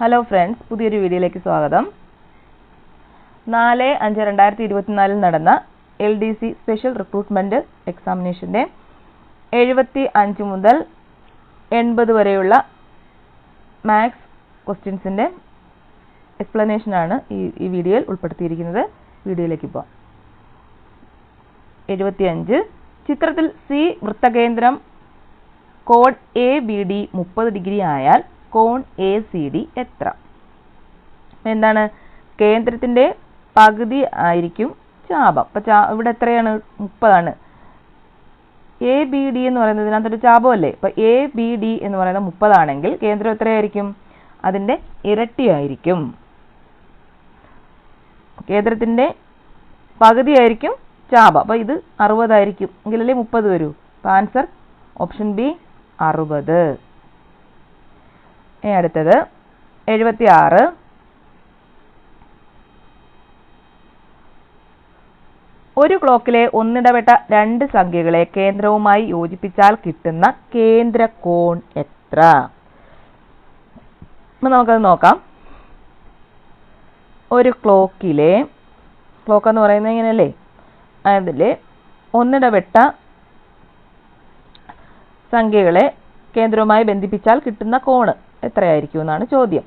Hello friends പുതിയൊരു വീഡിയോയിലേക്ക് സ്വാഗതം. നാല് അഞ്ച് രണ്ടായിരത്തി ഇരുപത്തിനാലിൽ നടന്ന L D C special recruitment എക്സാമിനേഷന്റെ എഴുപത്തി അഞ്ച് മുതൽ എൺപത് വരെയുള്ള മാത്സ് ക്വസ്റ്റ്യൻസിന്റെ എക്സ്പ്ലനേഷനാണ് ഈ ഈ വീഡിയോയിൽ ഉൾപ്പെടുത്തിയിരിക്കുന്നത്. വീഡിയോയിലേക്ക് പോകാം എഴുപത്തിയഞ്ച് ചിത്രത്തിൽ സി വൃത്തകേന്ദ്രം കോഡ് എ ബി ഡി മുപ്പത് ഡിഗ്രി ആയാൽ കോൺ എ സി ഡി എത്ര? എന്താണ്? കേന്ദ്രത്തിന്റെ പകുതി ആയിരിക്കും ചാപം. അപ്പൊ ചാ ഇവിടെ എത്രയാണ്? മുപ്പതാണ്. എ ബി ഡി എന്ന് പറയുന്നത് ഇതിനകത്തൊരു ചാപമല്ലേ? അപ്പൊ എ ബി ഡി എന്ന് പറയുന്നത് മുപ്പതാണെങ്കിൽ കേന്ദ്രം എത്രയായിരിക്കും? അതിന്റെ ഇരട്ടിയായിരിക്കും കേന്ദ്രത്തിന്റെ പകുതിയായിരിക്കും ചാപ. അപ്പോൾ ഇത് അറുപതായിരിക്കും. എങ്കിലല്ലേ മുപ്പത് വരൂ. അപ്പോൾ ആൻസർ ഓപ്ഷൻ ബി അറുപത്. ഇനി അടുത്തത് എഴുപത്തി ആറ് ഒരു ക്ലോക്കിലെ ഒന്നിടവിട്ട രണ്ട് സംഖ്യകളെ കേന്ദ്രവുമായി യോജിപ്പിച്ചാൽ കിട്ടുന്ന കേന്ദ്ര കോൺ എത്ര? നമുക്കത് നോക്കാം. ഒരു ക്ലോക്കിലെ ക്ലോക്ക് എന്ന് പറയുന്നത് ഇങ്ങനെയല്ലേ? അതിൽ ഒന്നിടവിട്ട സംഖ്യകളെ കേന്ദ്രവുമായി ബന്ധിപ്പിച്ചാൽ കിട്ടുന്ന കോണ്. എത്രയായിരിക്കും എന്നാണ് ചോദ്യം.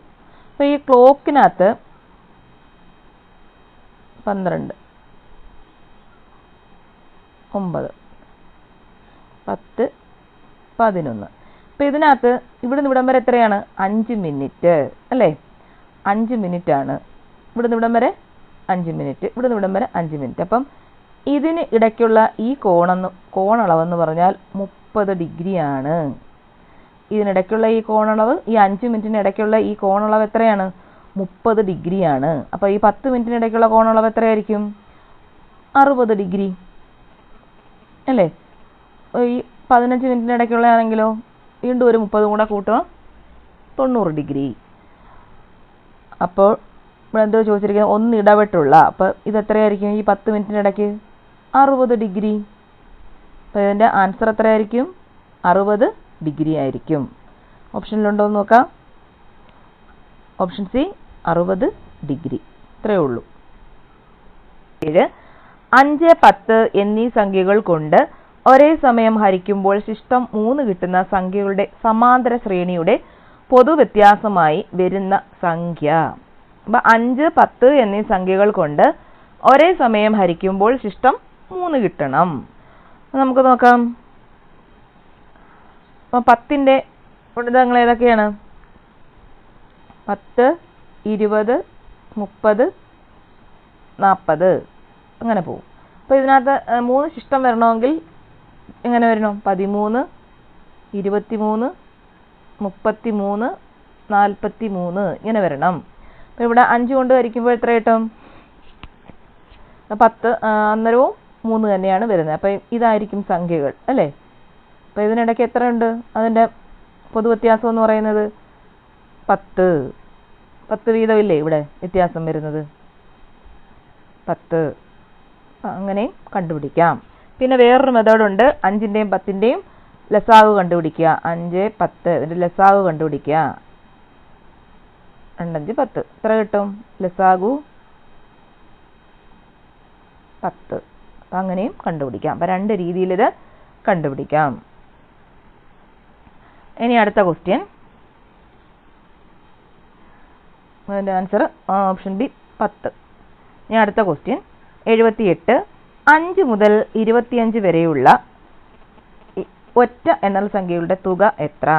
അപ്പോൾ ഈ ക്ലോക്കിനകത്ത് പന്ത്രണ്ട് ഒമ്പത് പത്ത് പതിനൊന്ന്. അപ്പോൾ ഇതിനകത്ത് ഇവിടുന്ന് ഇവിടം വരെ എത്രയാണ്? അഞ്ച് മിനിറ്റ് അല്ലേ? അഞ്ച് മിനിറ്റ് ആണ് ഇവിടുന്ന് ഇവിടം വരെ അഞ്ച് മിനിറ്റ് ഇവിടുന്ന് ഇവിടം വരെ അഞ്ച് മിനിറ്റ്. അപ്പം ഇതിന് ഇടയ്ക്കുള്ള ഈ കോണെന്ന് കോണളവെന്ന് പറഞ്ഞാൽ മുപ്പത് ഡിഗ്രിയാണ്. ഇതിനിടയ്ക്കുള്ള ഈ കോണളവ് ഈ അഞ്ച് മിനിറ്റിന് ഇടയ്ക്കുള്ള ഈ കോണളവ് എത്രയാണ്? മുപ്പത് ഡിഗ്രിയാണ്. അപ്പോൾ ഈ പത്ത് മിനിറ്റിന് ഇടയ്ക്കുള്ള കോണളവ് എത്രയായിരിക്കും? അറുപത് ഡിഗ്രി. അല്ലേ? ഈ പതിനഞ്ച് മിനിറ്റിന് ഇടയ്ക്കുള്ള ആണെങ്കിലോ വീണ്ടും ഒരു മുപ്പതും കൂടെ കൂട്ടുക. തൊണ്ണൂറ് ഡിഗ്രി. അപ്പോൾ ഇവിടെ എന്തോ ചോദിച്ചിരിക്കുന്നത് ഒന്ന് ഇടപെട്ടുള്ള അപ്പോൾ ഇത് എത്രയായിരിക്കും ഈ പത്ത് മിനിറ്റിന് ഇടയ്ക്ക് അറുപത് ഡിഗ്രി. അപ്പോൾ ഇതിന്റെ ആൻസർ എത്രയായിരിക്കും? അറുപത്. ഡിഗ്രി ആയിരിക്കും. ഓപ്ഷനിലുണ്ടോ എന്ന് നോക്കാം. ഓപ്ഷൻ സി അറുപത് ഡിഗ്രി. ഇത്രയേ ഉള്ളൂ. ഏഴ് അഞ്ച് പത്ത് എന്നീ സംഖ്യകൾ കൊണ്ട് ഒരേ സമയം ഹരിക്കുമ്പോൾ ശിഷ്ടം മൂന്ന് കിട്ടുന്ന സംഖ്യകളുടെ സമാന്തര ശ്രേണിയുടെ പൊതുവ്യത്യാസമായി വരുന്ന സംഖ്യ. അപ്പൊ അഞ്ച് പത്ത് എന്നീ സംഖ്യകൾ കൊണ്ട് ഒരേ സമയം ഹരിക്കുമ്പോൾ ശിഷ്ടം മൂന്ന് കിട്ടണം. നമുക്ക് നോക്കാം. അപ്പൊ പത്തിന്റെ ഗുണിതങ്ങൾ ഏതൊക്കെയാണ്? പത്ത് ഇരുപത് മുപ്പത് നാൽപ്പത് അങ്ങനെ പോകും അപ്പോൾ ഇതിനകത്ത് മൂന്ന് ശിഷ്ടം വരണമെങ്കിൽ എങ്ങനെ വരണം? പതിമൂന്ന് ഇരുപത്തി മൂന്ന് മുപ്പത്തി മൂന്ന് നാൽപ്പത്തി മൂന്ന് ഇങ്ങനെ വരണം. അപ്പോൾ ഇവിടെ അഞ്ച് കൊണ്ട് വരയ്ക്കുമ്പോൾ എത്ര കിട്ടും? പത്ത് അന്നേരവും മൂന്ന് തന്നെയാണ് വരുന്നത്. അപ്പം ഇതായിരിക്കും സംഖ്യകൾ അല്ലേ? അപ്പോൾ ഇതിനിടയ്ക്ക് എത്ര ഉണ്ട്? പൊതു വ്യത്യാസം എന്ന് പറയുന്നത് പത്ത്. പത്ത് വീതമില്ലേ ഇവിടെ വ്യത്യാസം വരുന്നത്? പത്ത്. അങ്ങനെയും കണ്ടുപിടിക്കാം. പിന്നെ വേറൊരു മെത്തേഡ് ഉണ്ട്. അഞ്ചിന്റെയും പത്തിന്റെയും ലസാവ് കണ്ടുപിടിക്കുക. അഞ്ച് പത്ത്. ഇതിന്റെ ലസാവ് കണ്ടുപിടിക്കുക. രണ്ടഞ്ച് പത്ത്. എത്ര കിട്ടും? ലസാഗു പത്ത്. അങ്ങനെയും കണ്ടുപിടിക്കാം. അപ്പം രണ്ട് രീതിയിൽ ഇത് കണ്ടുപിടിക്കാം. ഇനി അടുത്ത ക്വസ്റ്റ്യൻ അതിന്റെ ആൻസർ ഓപ്ഷൻ ബി പത്ത്. ഇനി അടുത്ത ക്വസ്റ്റ്യൻ എഴുപത്തിയെട്ട് അഞ്ച് മുതൽ ഇരുപത്തിയഞ്ച് വരെയുള്ള ഒറ്റ എണ്ണൽ സംഖ്യകളുടെ തുക എത്ര?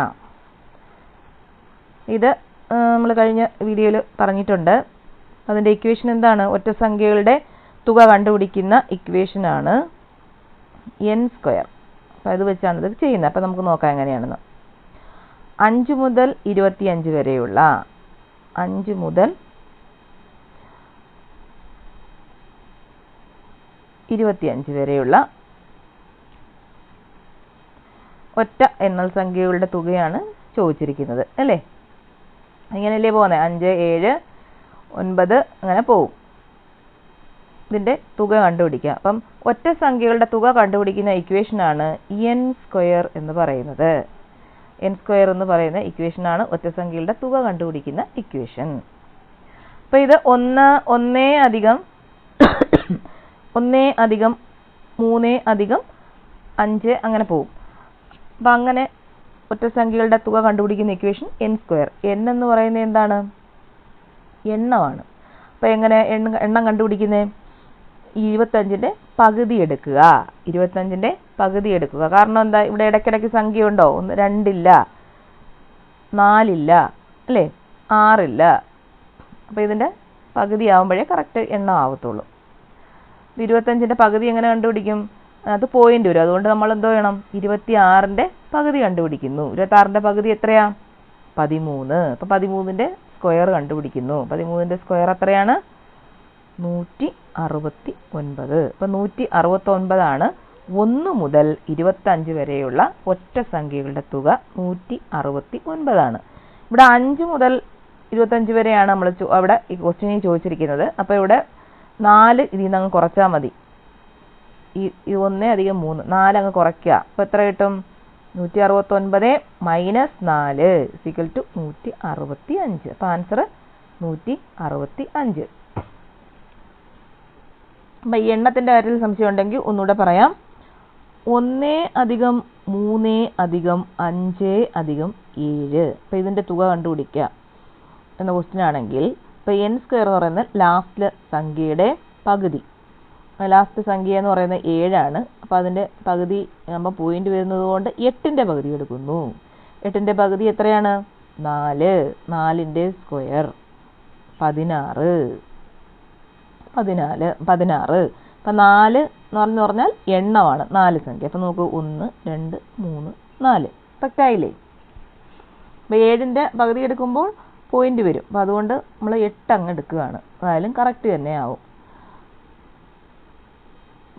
ഇത് നമ്മൾ കഴിഞ്ഞ വീഡിയോയിൽ പറഞ്ഞിട്ടുണ്ട്. അതിന്റെ ഇക്വേഷൻ എന്താണ്? ഒറ്റ സംഖ്യകളുടെ തുക കണ്ടുപിടിക്കുന്ന ഇക്വേഷനാണ് എൻ സ്ക്വയർ അപ്പോൾ അത് വെച്ചാണ് ഇത് ചെയ്യുന്നത്. അപ്പോൾ നമുക്ക് നോക്കാം എങ്ങനെയാണെന്ന്. അഞ്ച് മുതൽ ഇരുപത്തിയഞ്ച് വരെയുള്ള അഞ്ച് മുതൽ ഇരുപത്തിയഞ്ച് വരെയുള്ള ഒറ്റ എണ്ണൽ സംഖ്യകളുടെ തുകയാണ് ചോദിച്ചിരിക്കുന്നത് അല്ലേ? ഇങ്ങനെയല്ലേ പോകുന്നത് അഞ്ച് ഏഴ് ഒൻപത് അങ്ങനെ പോവും. ഇതിന്റെ തുക കണ്ടുപിടിക്കുക. അപ്പം ഒറ്റ സംഖ്യകളുടെ തുക കണ്ടുപിടിക്കുന്ന ഇക്വേഷനാണ് എൻ സ്ക്വയർ എന്ന് പറയുന്നത്. എൻ സ്ക്വയർ എന്ന് പറയുന്ന ഇക്വേഷനാണ് ഒറ്റസംഖ്യകളുടെ തുക കണ്ടുപിടിക്കുന്ന ഇക്വേഷൻ അപ്പോൾ ഇത് ഒന്ന് ഒന്നേ അധികം ഒന്നേ അധികം മൂന്നേ അധികം അഞ്ച് അങ്ങനെ പോകും. അപ്പം അങ്ങനെ ഒറ്റസംഖ്യകളുടെ തുക കണ്ടുപിടിക്കുന്ന ഇക്വേഷൻ എൻ സ്ക്വയർ എൻ എന്ന് പറയുന്നത് എന്താണ്? എണ്ണമാണ്. അപ്പോൾ എങ്ങനെ എണ്ണ എണ്ണം കണ്ടുപിടിക്കുന്നത് ഇരുപത്തഞ്ചിന്റെ പകുതി എടുക്കുക. ഇരുപത്തഞ്ചിന്റെ പകുതി എടുക്കുക. കാരണം എന്താ? ഇവിടെ ഇടയ്ക്കിടയ്ക്ക് സംഖ്യ ഉണ്ടോ ഒന്ന് രണ്ടില്ല. നാലില്ല. അല്ലേ? ആറില്ല. അപ്പോൾ ഇതിന്റെ പകുതി ആവുമ്പോഴേ കറക്റ്റ് എണ്ണം ആവത്തുള്ളൂ. ഇരുപത്തഞ്ചിന്റെ പകുതി എങ്ങനെ കണ്ടുപിടിക്കും? അത് പോയിന്റ് വരും. അതുകൊണ്ട് നമ്മൾ എന്തോ ചെയ്യണം? ഇരുപത്തി ആറിന്റെ പകുതി കണ്ടുപിടിക്കുന്നു. ഇരുപത്തി പകുതി എത്രയാ? പതിമൂന്ന്. അപ്പോൾ പതിമൂന്നിന്റെ സ്ക്വയർ കണ്ടുപിടിക്കുന്നു. പതിമൂന്നിന്റെ സ്ക്വയർ എത്രയാണ്? നൂറ്റി അറുപത്തി ഒൻപത് അപ്പം നൂറ്റി അറുപത്തൊൻപതാണ് ഒന്ന് മുതൽ ഇരുപത്തഞ്ച് വരെയുള്ള ഒറ്റ സംഖ്യകളുടെ തുക നൂറ്റി അറുപത്തി ഒൻപതാണ് ഇവിടെ അഞ്ച് മുതൽ ഇരുപത്തഞ്ച് വരെയാണ് നമ്മൾ അവിടെ ഈ ക്വസ്റ്റിനെ ചോദിച്ചിരിക്കുന്നത്. അപ്പോൾ ഇവിടെ നാല് ഇതിൽ നിന്ന് അങ്ങ് കുറച്ചാൽ മതി. ഈ ഈ ഒന്നേ അധികം മൂന്ന് നാല് അങ്ങ് കുറയ്ക്കുക. അപ്പോൾ എത്ര കിട്ടും? നൂറ്റി അറുപത്തൊൻപത് മൈനസ് നാല് സിക്കൽ ടു നൂറ്റി അറുപത്തി അഞ്ച് അപ്പോൾ ആൻസർ നൂറ്റി അറുപത്തി അഞ്ച് അപ്പം ഈ എണ്ണത്തിന്റെ കാര്യത്തിൽ സംശയം ഉണ്ടെങ്കിൽ ഒന്നുകൂടെ പറയാം. ഒന്നേ അധികം മൂന്നേ അധികം അഞ്ച് അധികം ഏഴ്. അപ്പം ഇതിന്റെ തുക കണ്ടുപിടിക്കുക എന്ന ക്വസ്റ്റ്യൻ ആണെങ്കിൽ ഇപ്പോൾ എൻ സ്ക്വയർ എന്ന് പറയുന്നത് ലാസ്റ്റ് സംഖ്യയുടെ പകുതി. ലാസ്റ്റ് സംഖ്യ എന്ന് പറയുന്നത് ഏഴാണ്. അപ്പോൾ അതിന്റെ പകുതി നമ്മൾ പോയിന്റ് വരുന്നത് കൊണ്ട് എട്ടിന്റെ പകുതി എടുക്കുന്നു. എട്ടിന്റെ പകുതി എത്രയാണ്? നാല്. നാലിന്റെ സ്ക്വയർ പതിനാറ്. പതിനാല്. പതിനാറ്. അപ്പം നാല് എന്ന് പറഞ്ഞു പറഞ്ഞാൽ എണ്ണമാണ്. നാല് സംഖ്യ. അപ്പം നമുക്ക് ഒന്ന് രണ്ട് മൂന്ന് നാല്. കറക്റ്റായില്ലേ അപ്പോൾ ഏഴിന്റെ പകുതി എടുക്കുമ്പോൾ പോയിന്റ് വരും. അപ്പോൾ അതുകൊണ്ട് നമ്മൾ എട്ട് അങ്ങ് എടുക്കുകയാണ്. അതായാലും കറക്റ്റ് തന്നെ ആവും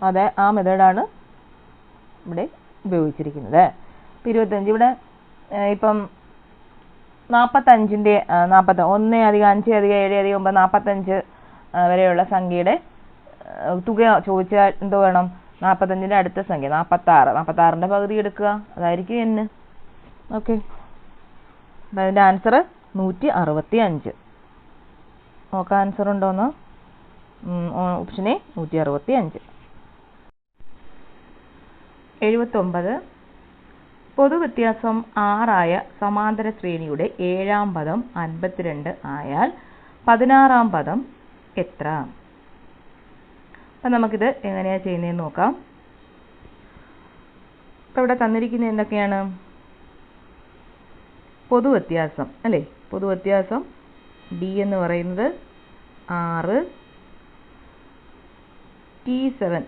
അതെ ആ മെത്തേഡാണ് ഇവിടെ ഉപയോഗിച്ചിരിക്കുന്നത്. ഇപ്പം ഇരുപത്തഞ്ച്. ഇവിടെ ഇപ്പം നാൽപ്പത്തഞ്ചിന്റെ നാൽപ്പത്തി ഒന്ന് അധികം അഞ്ച് അധികം ഏഴ് അധികം ഒമ്പത് നാൽപ്പത്തഞ്ച് വരെയുള്ള സംഖ്യയുടെ തുക ചോദിച്ചാൽ എന്തോ വേണം? നാൽപ്പത്തഞ്ചിന്റെ അടുത്ത സംഖ്യ നാൽപ്പത്താറ് നാൽപ്പത്താറിന്റെ പകുതി എടുക്കുക. അതായിരിക്കും എന്ന് ഓക്കെ. അതിന്റെ ആൻസർ നൂറ്റി അറുപത്തി അഞ്ച് നോക്കാം ആൻസർ ഉണ്ടോന്ന്? ഓപ്ഷൻ എ നൂറ്റി അറുപത്തി അഞ്ച് എഴുപത്തൊമ്പത്. പൊതുവ്യത്യാസം ആറായ സമാന്തര ശ്രേണിയുടെ ഏഴാം പദം അൻപത്തിരണ്ട് ആയാൽ പതിനാറാം പദം എത്ര? അപ്പം നമുക്കിത് എങ്ങനെയാണ് ചെയ്യുന്നതെന്ന് നോക്കാം. അപ്പോൾ ഇവിടെ തന്നിരിക്കുന്നത് എന്തൊക്കെയാണ്? പൊതുവ്യത്യാസം അല്ലേ? പൊതുവ്യത്യാസം ഡി എന്ന് പറയുന്നത് ആറ് ടി സെവൻ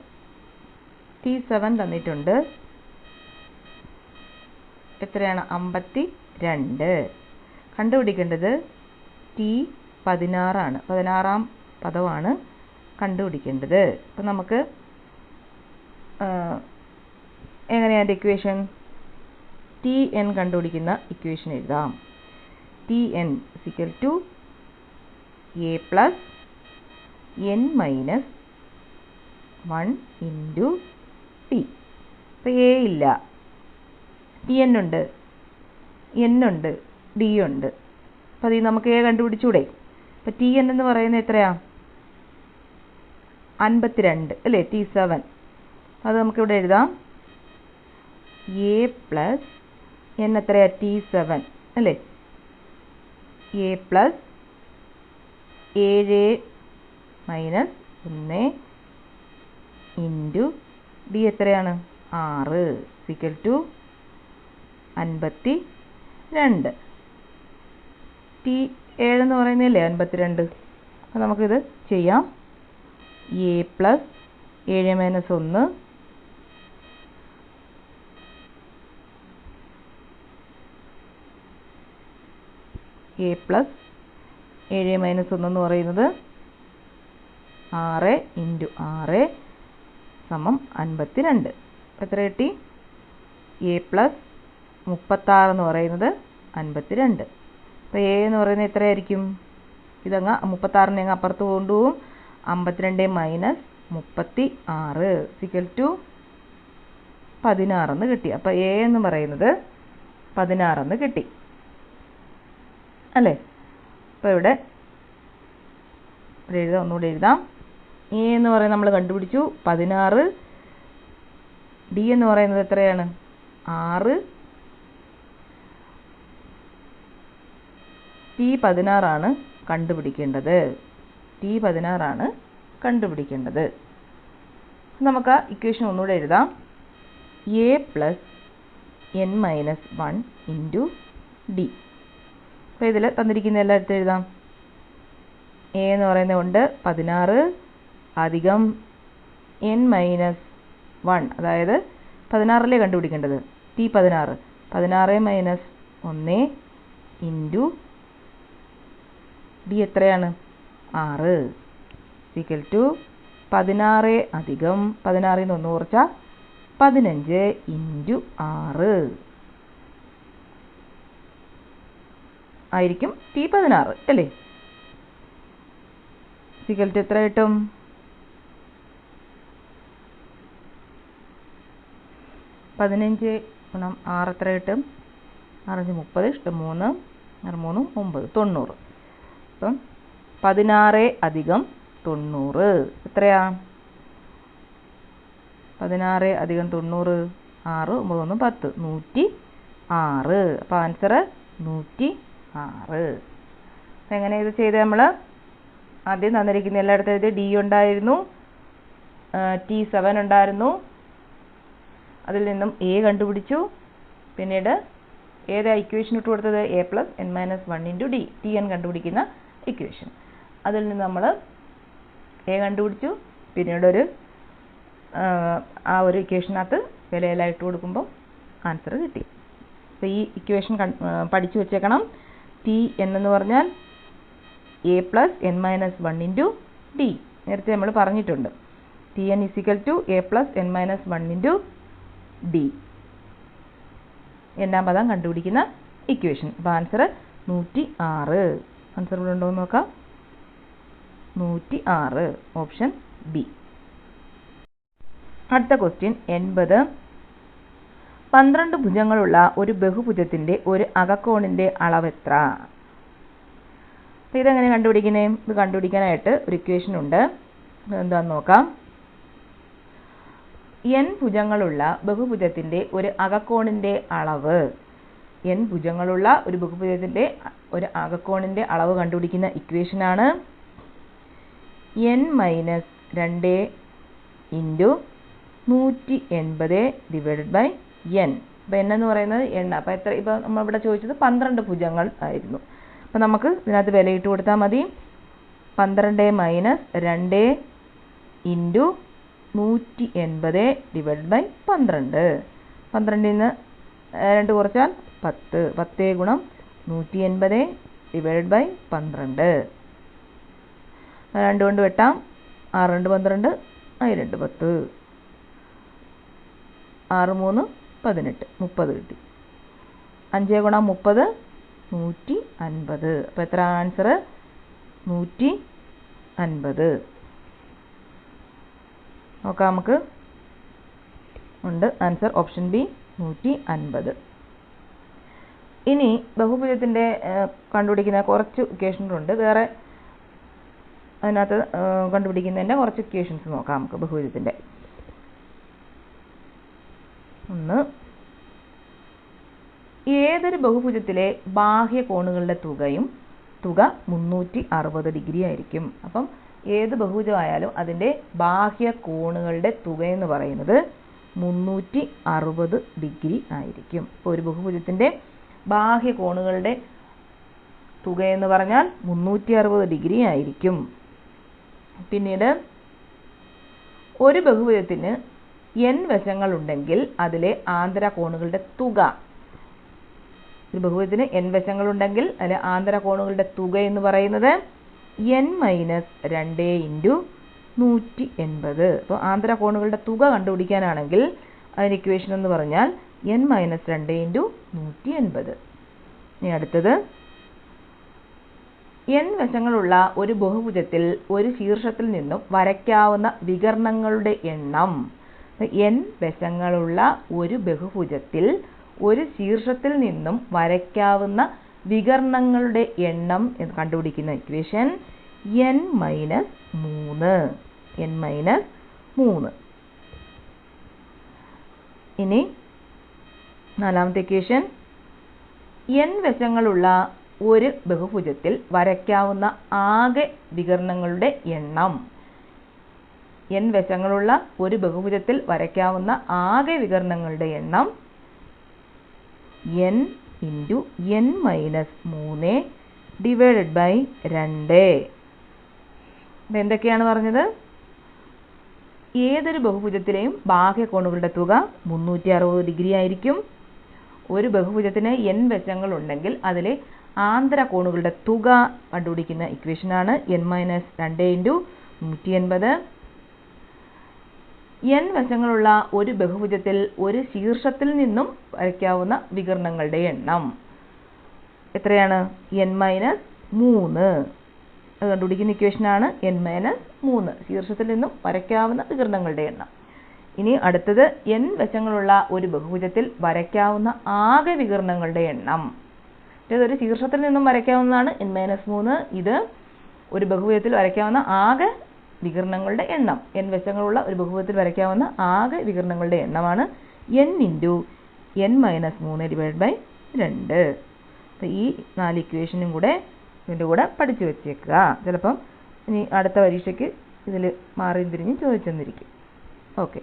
ടി സെവൻ തന്നിട്ടുണ്ട്. എത്രയാണ്? അമ്പത്തി രണ്ട് കണ്ടുപിടിക്കേണ്ടത് ടി പതിനാറാണ്. പതിനാറാം പദമാണ്. കണ്ടുപിടിക്കേണ്ടത്. അപ്പം നമുക്ക് എങ്ങനെയാണ് അതിന്റെ ഇക്വേഷൻ ടി എൻ കണ്ടുപിടിക്കുന്ന ഇക്വേഷൻ എഴുതാം. T N equal to A plus N minus one into T ഇപ്പം എ ഇല്ല. ടി എൻ ഉണ്ട്. എൻ ഉണ്ട്. ഡി ഉണ്ട്. അപ്പം അതിൽ നമുക്ക് എ കണ്ടുപിടിച്ചൂടെ? അപ്പം ടി എൻ എന്ന് പറയുന്നത് എത്രയാ? അൻപത്തിരണ്ട് അല്ലേ? ടി സെവൻ അത് നമുക്കിവിടെ എഴുതാം. എ പ്ലസ് എൻ എത്രയാണ് ടി സെവൻ അല്ലേ? എ പ്ലസ് ഏഴ് മൈനസ് ഒന്ന് ഇന്റു ഡി എത്രയാണ്? ആറ് സിക്കൽ ടു അൻപത്തി രണ്ട് ടി ഏഴെന്ന് പറയുന്നതല്ലേ അൻപത്തിരണ്ട്? അപ്പം നമുക്കിത് ചെയ്യാം. എ പ്ലസ് ഏഴ് മൈനസ് ഒന്ന്. എ പ്ലസ് ഏഴ് മൈനസ് ഒന്ന് എന്ന് പറയുന്നത് ആറ് ഇന്റു ആറ് സമം അൻപത്തി രണ്ട് എത്ര കിട്ടി? എ പ്ലസ് മുപ്പത്താറ് എന്ന് പറയുന്നത് അൻപത്തി രണ്ട് അപ്പോൾ എ എന്ന് പറയുന്നത് എത്രയായിരിക്കും? ഇതങ്ങ് മുപ്പത്താറിനെ അങ്ങ് അപ്പുറത്ത് കൊണ്ടുപോകും. അമ്പത്തിരണ്ട് മൈനസ് മുപ്പത്തി ആറ് സിക്കൽ ടു പതിനാറെന്ന് കിട്ടി. അപ്പോൾ എ എന്ന് പറയുന്നത് പതിനാറെന്ന് കിട്ടി. അല്ലേ? അപ്പോൾ ഇവിടെ എഴുതാം ഒന്നുകൂടി എഴുതാം. എ എന്ന് പറയുന്നത് നമ്മൾ കണ്ടുപിടിച്ചു. പതിനാറ്. ഡി എന്ന് പറയുന്നത് എത്രയാണ്? ആറ്. പി പതിനാറാണ് കണ്ടുപിടിക്കേണ്ടത്. ടി പതിനാറാണ് കണ്ടുപിടിക്കേണ്ടത്. നമുക്ക് ആ ഇക്വേഷൻ ഒന്നുകൂടെ എഴുതാം. A plus N minus one into D അപ്പോൾ ഇതിൽ തന്നിരിക്കുന്ന എല്ലാം എടുത്ത് എഴുതാം. എ എന്ന് പറയുന്നത് കൊണ്ട് പതിനാറ് അധികം എൻ മൈനസ് വൺ അതായത് പതിനാറിലെ കണ്ടുപിടിക്കേണ്ടത്. ടി പതിനാറ്. പതിനാറ് മൈനസ് ഒന്ന് ഇന്റു ഡി എത്രയാണ്? ആറ്. ഈക്വൽ ടു പതിനാറ് അധികം പതിനാറിൽ നിന്ന് ഒന്ന് കുറച്ചാൽ പതിനഞ്ച് ഇന്റു ആറ്. ആയിരിക്കും ടി പതിനാറ് അല്ലേ? സിക്കൽ ടു എത്ര കിട്ടും? പതിനഞ്ച് ഗുണം ആറ് എത്ര കിട്ടും? ആറഞ്ച് മുപ്പത് ഇഷ്ടം മൂന്ന് ആറ് മൂന്നും ഒമ്പത് തൊണ്ണൂറ്. അപ്പം പതിനാറ് അധികം തൊണ്ണൂറ്. എത്രയാ? പതിനാറ് അധികം തൊണ്ണൂറ് ആറ് ഒമ്പത് ഒന്ന് പത്ത് നൂറ്റി ആറ്. അപ്പോൾ ആൻസർ നൂറ്റി ആറ്. അപ്പം എങ്ങനെ ഇത് ചെയ്ത് നമ്മൾ ആദ്യം തന്നിരിക്കുന്ന എല്ലായിടത്തും ഡി ഉണ്ടായിരുന്നു. ടി സെവൻ ഉണ്ടായിരുന്നു. അതിൽ നിന്നും എ കണ്ടുപിടിച്ചു. പിന്നീട് ഏതാ ഇക്വേഷൻ ഇട്ട് കൊടുത്തത്? A plus N minus one into D T N കണ്ടുപിടിക്കുന്ന ഇക്വേഷൻ അതിൽ നിന്ന് നമ്മൾ എ കണ്ടുപിടിച്ചു. പിന്നീട് ഒരു ആ ഒരു ഇക്വേഷനകത്ത് വിലയെല്ലാം ഇട്ട് കൊടുക്കുമ്പോൾ ആൻസർ കിട്ടി. അപ്പോൾ ഈ ഇക്വേഷൻ പഠിച്ചു വെച്ചേക്കണം. ടി എന്നെന്ന് പറഞ്ഞാൽ A plus N minus one into D നേരത്തെ നമ്മൾ പറഞ്ഞിട്ടുണ്ട്. T N is equal to A plus N minus one into D എന്നാം പദം കണ്ടുപിടിക്കുന്ന ഇക്വേഷൻ അപ്പോൾ ആൻസർ നൂറ്റി ആറ് ആൻസർ ഇവിടെ ഉണ്ടോ എന്ന് നോക്കാം. നൂറ്റി ആറ് ഓപ്ഷൻ ബി. അടുത്ത ക്വസ്റ്റ്യൻ എൺപത്. പന്ത്രണ്ട് ഭുജങ്ങളുള്ള ഒരു ബഹുഭുജത്തിന്റെ ഒരു അകക്കോണിന്റെ അളവ് എത്ര അപ്പോൾ ഇതെങ്ങനെ കണ്ടുപിടിക്കുന്നത് ഇത് കണ്ടുപിടിക്കാനായിട്ട് ഒരു ഇക്വേഷൻ ഉണ്ട്. എന്താണെന്ന് നോക്കാം. എൻ ഭുജങ്ങളുള്ള ബഹുഭുജത്തിന്റെ ഒരു അകക്കോണിന്റെ അളവ്. എൻ ഭുജങ്ങളുള്ള ഒരു ബഹുഭുജത്തിന്റെ ഒരു അകക്കോണിന്റെ അളവ് കണ്ടുപിടിക്കുന്ന ഇക്വേഷനാണ് എൻ മൈനസ് രണ്ട് ഇന്റു നൂറ്റി എൺപത് ഡിവൈഡഡ് ബൈ എൻ അപ്പോൾ എൻ എന്ന് പറയുന്നത് എണ്ണ. അപ്പോൾ എത്ര? ഇപ്പോൾ നമ്മളിവിടെ ചോദിച്ചത് പന്ത്രണ്ട് ഭുജങ്ങൾ ആയിരുന്നു. അപ്പോൾ നമുക്ക് ഇതിനകത്ത് വിലയിട്ട് കൊടുത്താൽ മതി. പന്ത്രണ്ട് മൈനസ് രണ്ട് ഇന്റു നൂറ്റി എൺപത് ഡിവൈഡ് ബൈ പന്ത്രണ്ട്. പന്ത്രണ്ടിൽ നിന്ന് രണ്ട് കുറച്ചാൽ പത്ത്. പത്ത് ഗുണം നൂറ്റി എൺപത് ഡിവൈഡ് ബൈ പന്ത്രണ്ട്. രണ്ട് കൊണ്ട് വെട്ടാം. ആറ് രണ്ട് പന്ത്രണ്ട്. ആയി രണ്ട് പത്ത്. ആറ് മൂന്ന് പതിനെട്ട്. മുപ്പത് കിട്ടി. അഞ്ച് ഗുണം മുപ്പത് നൂറ്റി അൻപത്. അപ്പോൾ എത്ര ആൻസർ നൂറ്റി അൻപത്. നോക്കാം നമുക്ക്. ഉണ്ട്. ആൻസർ ഓപ്ഷൻ ബി നൂറ്റി അൻപത്. ഇനി ബഹുഭുജത്തിന്റെ കണ്ടുപിടിക്കുന്ന കുറച്ച് ഇക്വേഷനുകളുണ്ട്. വേറെ അതിനകത്ത് കണ്ടുപിടിക്കുന്നതിന്റെ കുറച്ച് ഇക്വേഷൻസ് നോക്കാം നമുക്ക് ബഹുവിധത്തിന്റെ ഒന്ന് ഏതൊരു ബഹുഭുജത്തിലെ ബാഹ്യ കോണുകളുടെ തുകയും തുക മുന്നൂറ്റി അറുപത് ഡിഗ്രി ആയിരിക്കും. അപ്പം ഏത് ബഹുഭുജമായാലും അതിന്റെ ബാഹ്യ കോണുകളുടെ തുക എന്ന് പറയുന്നത് മുന്നൂറ്റി അറുപത് ഡിഗ്രി ആയിരിക്കും. ഇപ്പോൾ ഒരു ബഹുഭുജത്തിന്റെ ബാഹ്യ കോണുകളുടെ തുക എന്ന് പറഞ്ഞാൽ മുന്നൂറ്റി അറുപത് ഡിഗ്രി ആയിരിക്കും. പിന്നീട് ഒരു ബഹുഭുജത്തിന് n വശങ്ങളുണ്ടെങ്കിൽ അതിലെ ആന്തര കോണുകളുടെ തുക. ഒരു ബഹുഭുജത്തിന് n വശങ്ങളുണ്ടെങ്കിൽ അതിലെ ആന്തര കോണുകളുടെ തുക എന്ന് പറയുന്നത് n 2 180 ആന്തര കോണുകളുടെ തുക കണ്ടുപിടിക്കാനാണെങ്കിൽ n 2 180 എൻ വശങ്ങളുള്ള ഒരു ബഹുഭുജത്തിൽ ഒരു ശീർഷത്തിൽ നിന്നും വരയ്ക്കാവുന്ന വികർണങ്ങളുടെ എണ്ണം. N വശങ്ങളുള്ള ഒരു ബഹുഭുജത്തിൽ ഒരു ശീർഷത്തിൽ നിന്നും വരയ്ക്കാവുന്ന വികർണങ്ങളുടെ എണ്ണം എന്ന് കണ്ടുപിടിക്കുന്ന ഇക്വേഷൻ നാലാമത്തെ ഇക്വേഷൻ എൻ വശങ്ങളുള്ള ഒരു ബഹുഭുജത്തിൽ വരയ്ക്കാവുന്ന ആകെ വികർണങ്ങളുടെ എണ്ണം. എൻ വശങ്ങളുള്ള ഒരു ബഹുഭുജത്തിൽ വരയ്ക്കാവുന്ന ആകെ വികർണങ്ങളുടെ എണ്ണം ഡിവൈഡഡ് ബൈ രണ്ട്. എന്തൊക്കെയാണ് പറഞ്ഞത്? ഏതൊരു ബഹുഭുജത്തിലെയും ബാഹ്യകോണുകളുടെ തുക മുന്നൂറ്റി അറുപത് ഡിഗ്രി ആയിരിക്കും. ഒരു ബഹുഭുജത്തിന് എൻ വശങ്ങളുണ്ടെങ്കിൽ അതിലെ ആന്തരകോണുകളുടെ തുക കണ്ടുപിടിക്കുന്ന ഇക്വേഷനാണ് എൻ മൈനസ് രണ്ട് ഇന്റു നൂറ്റി എൺപത് എൻ വശങ്ങളുള്ള ഒരു ബഹുഭുജത്തിൽ ഒരു ശീർഷത്തിൽ നിന്നും വരയ്ക്കാവുന്ന വികർണങ്ങളുടെ എണ്ണം. എത്രയാണ്? എൻ മൈനസ് മൂന്ന്. അത് കണ്ടുപിടിക്കുന്ന ഇക്വേഷനാണ് എൻ മൈനസ് മൂന്ന്. ശീർഷത്തിൽ നിന്നും വരയ്ക്കാവുന്ന വികർണങ്ങളുടെ എണ്ണം. ഇനി അടുത്തത് എൻ വശങ്ങളുള്ള ഒരു ബഹുഭുജത്തിൽ വരയ്ക്കാവുന്ന ആകെ വികർണങ്ങളുടെ എണ്ണം. ഇതൊരു ശീർഷത്തിൽ നിന്നും വരയ്ക്കാവുന്നതാണ്. എൻ മൈനസ് മൂന്ന്. ഇത് ഒരു ബഹുഭുജത്തിൽ വരയ്ക്കാവുന്ന ആകെ വികരണങ്ങളുടെ എണ്ണം. എൻ വശങ്ങളുള്ള ഒരു ബഹുഭുജത്തിൽ വരയ്ക്കാവുന്ന ആകെ വികരണങ്ങളുടെ എണ്ണമാണ് എൻ ഇന്റു എൻ മൈനസ് മൂന്ന് ഡിവൈഡ് ബൈ രണ്ട്. ഈ നാല് ഇക്വേഷനും കൂടെ ഇതിന്റെ കൂടെ പഠിച്ചു വെച്ചേക്കുക. ചിലപ്പം ഇനി അടുത്ത പരീക്ഷയ്ക്ക് ഇതിൽ മാറിയും ചോദിച്ചു ചോദിച്ചെന്നിരിക്കും. ഓക്കെ